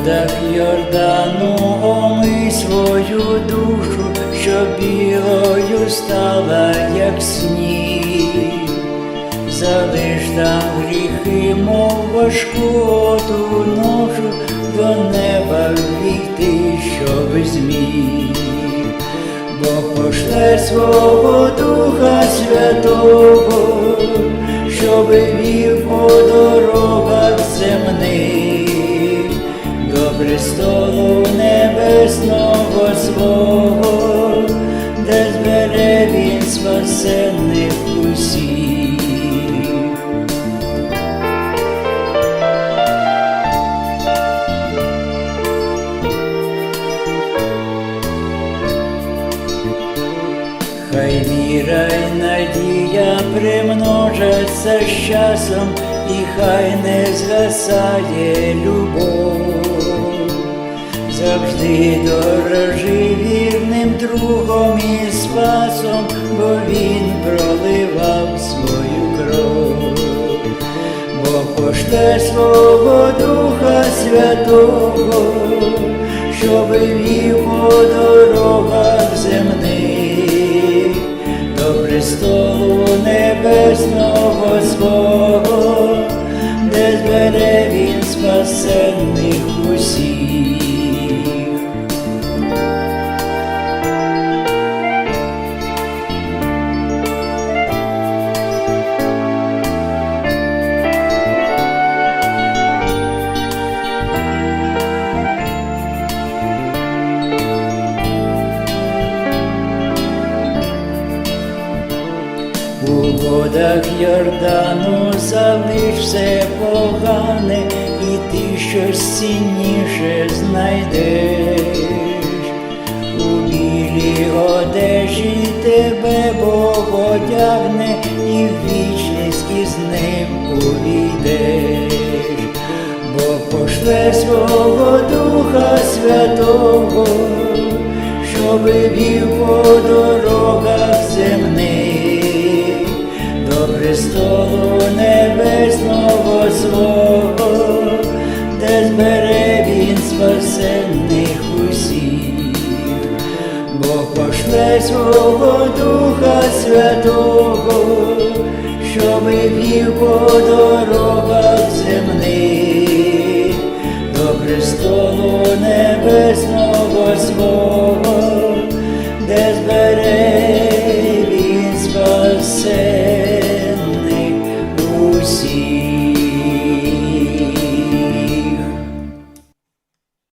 водах Йордану омий свою душу, що білою стала, як сніг. Залиш там гріхи, мов важку оту ношу, до неба війти, щоб зміг. Бог пошле свого Духа Святого, щоб вів по дорогах земних, до престолу небесного свого, де збере він спасенних усіх. Хай віра й надія примножаться з часом, і хай не згасає любов. Завжди дорожи вірним другом і спасом, бо він проливав свою кров. Бо пошле свого Духа Святого, щоб вів по дорогах земних, до престолу небесного свого, де збере він спасенних усіх. У водах Йордану залиш все погане, і ти щось цінніше знайдеш. У білій одежі тебе Бог одягне, і в вічність із ним увійдеш. Бо пошле свого Духа Святого, щоб вів по дорогах земних, до престолу небесного свого, де збере він спасенних усіх. Бог пошле свого Духа see.